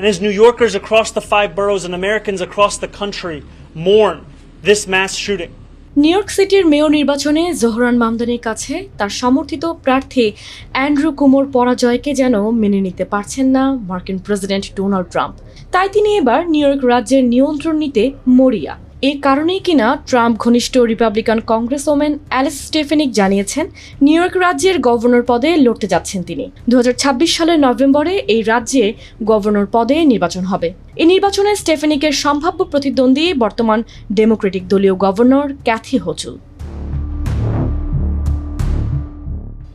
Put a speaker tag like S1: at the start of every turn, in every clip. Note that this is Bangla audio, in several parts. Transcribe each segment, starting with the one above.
S1: And as New Yorkers across the five boroughs and Americans across the country mourn this mass shooting,
S2: New York সিটির মেয়র নির্বাচনে জোহরান মামদানির কাছে তার সমর্থিত প্রার্থী অ্যান্ড্রু কুমোর পরাজয়কে যেন মেনে নিতে পারছেন না মার্কিন প্রেসিডেন্ট ডোনাল্ড ট্রাম্প। তাই তিনি এবার নিউ ইয়র্ক রাজ্যের নিয়ন্ত্রণ নিতে মরিয়া। এর কারণেই কিনা ট্রাম্প ঘনিষ্ঠ Republican Congress women Elise Stefanik জানিয়েছেন, নিউ ইয়র্ক রাজ্যের গভর্নর পদে লড়তে যাচ্ছেন তিনি। দু হাজার ছাব্বিশ সালের নভেম্বরে এই রাজ্যে গভর্নর পদে নির্বাচন হবে। এই নির্বাচনে স্টেফেনিকের সম্ভাব্য প্রতিদ্বন্দ্বী বর্তমান ডেমোক্রেটিক দলীয় গভর্নর ক্যাথি হোচুল।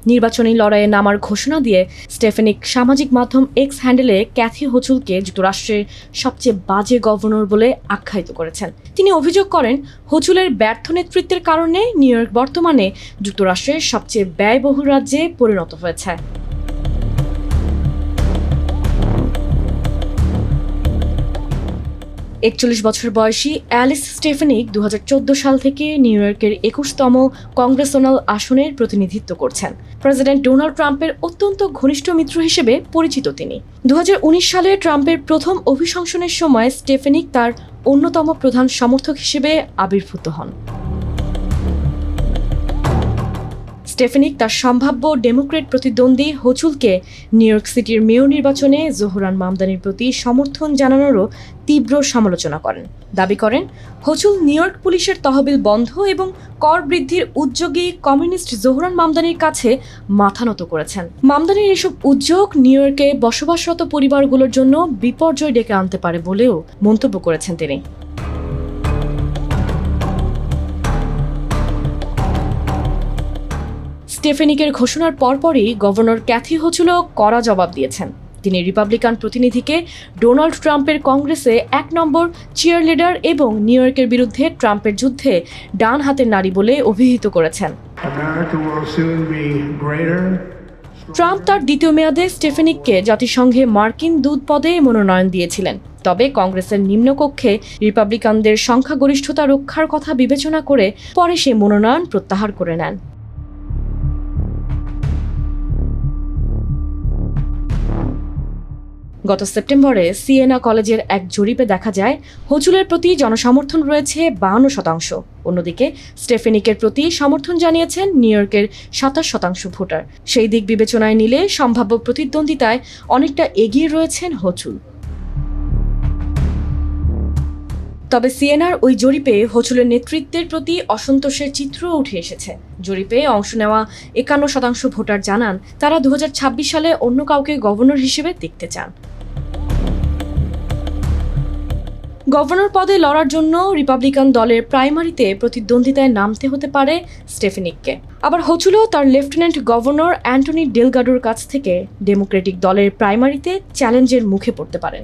S2: নির্বাচনী লড়াইয়ে নামার ঘোষণা দিয়ে স্টেফেনিক সামাজিক মাধ্যম এক্স হ্যান্ডেলে ক্যাথি হোচুলকে যুক্তরাষ্ট্রের সবচেয়ে বাজে গভর্নর বলে আখ্যায়িত করেছেন। তিনি অভিযোগ করেন, হোচুলের ব্যর্থ নেতৃত্বের কারণে নিউ ইয়র্ক বর্তমানে যুক্তরাষ্ট্রের সবচেয়ে ব্যয়বহুল রাজ্যে পরিণত হয়েছে। একচল্লিশ বছর বয়সী অ্যালিস স্টেফেনিক দু হাজার চোদ্দ সাল থেকে নিউ ইয়র্কের একুশতম কংগ্রেসনাল আসনের প্রতিনিধিত্ব করছেন। প্রেসিডেন্ট ডোনাল্ড ট্রাম্পের অত্যন্ত ঘনিষ্ঠ মিত্র হিসেবে পরিচিত তিনি। দু হাজার উনিশ সালে ট্রাম্পের প্রথম অভিশংসনের সময় স্টেফেনিক তার অন্যতম প্রধান সমর্থক হিসেবে আবির্ভূত হন। স্টেফেনিক, তার সম্ভাব্য ডেমোক্রেট প্রতিদ্বন্দ্বী হচুলকে নিউ ইয়র্ক সিটির মেয়র নির্বাচনে জোহরান মামদানির প্রতি সমর্থন জানানোরও তীব্র সমালোচনা করেন। দাবি করেন, হচুল নিউ ইয়র্ক পুলিশের তহবিল বন্ধ এবং কর বৃদ্ধির উদ্যোগী কমিউনিস্ট জোহরান মামদানির কাছে মাথা নত করেছেন। মামদানির এসব উদ্যোগ নিউ ইয়র্কে বসবাসরত পরিবারগুলোর জন্য বিপর্যয় ডেকে আনতে পারে বলেও মন্তব্য করেছেন তিনি। স্টেফেনিকের ঘোষণার পরপরই গভর্নর ক্যাথি হোচুলো কড়া জবাব দিয়েছেন। তিনি রিপাবলিকান প্রতিনিধিকে ডোনাল্ড ট্রাম্পের কংগ্রেসে এক নম্বর চিয়ার লিডার এবং নিউ ইয়র্কের বিরুদ্ধে ট্রাম্পের যুদ্ধে ডান হাতের নারী বলে অভিহিত করেছেন. ট্রাম্প তার দ্বিতীয় মেয়াদে স্টেফেনিককে জাতিসংঘে মার্কিন দূত পদে মনোনয়ন দিয়েছিলেন। তবে কংগ্রেসের নিম্নকক্ষে রিপাবলিকানদের সংখ্যাগরিষ্ঠতা রক্ষার কথা বিবেচনা করে পরে সে মনোনয়ন প্রত্যাহার করে নেন। গত সেপ্টেম্বরে সিএনা কলেজের এক জরিপে দেখা যায় হোচুলের প্রতি জনসমর্থন রয়েছে বাহান্ন শতাংশ। অন্যদিকে, স্টেফেনিকের প্রতি সমর্থন জানিয়েছেন নিউ ইয়র্কের সাতাশ শতাংশ ভোটার। সেই দিক বিবেচনায় নিলে সম্ভাব্য প্রতিদ্বন্দ্বিতায় অনেকটা এগিয়ে রয়েছেন হোচুল তবে সিএনআর ওই জরিপে হোচুলের নেতৃত্বের প্রতি অসন্তোষের চিত্রও উঠে এসেছে। জরিপে অংশ নেওয়া একান্ন শতাংশ ভোটার জানান, তারা দু হাজার ছাব্বিশ সালে অন্য কাউকে গভর্নর হিসেবে দেখতে চান। গভর্নর পদে লড়ার জন্য রিপাবলিকান দলের প্রাইমারিতে প্রতিদ্বন্দ্বিতায় নামতে হতে পারে স্টেফেনিককে। আবার হচ্ছিল তার লেফটেন্যান্ট গভর্নর অ্যান্টনি ডেলগাডোর কাছ থেকে ডেমোক্রেটিক দলের প্রাইমারিতে চ্যালেঞ্জের মুখে পড়তে পারেন।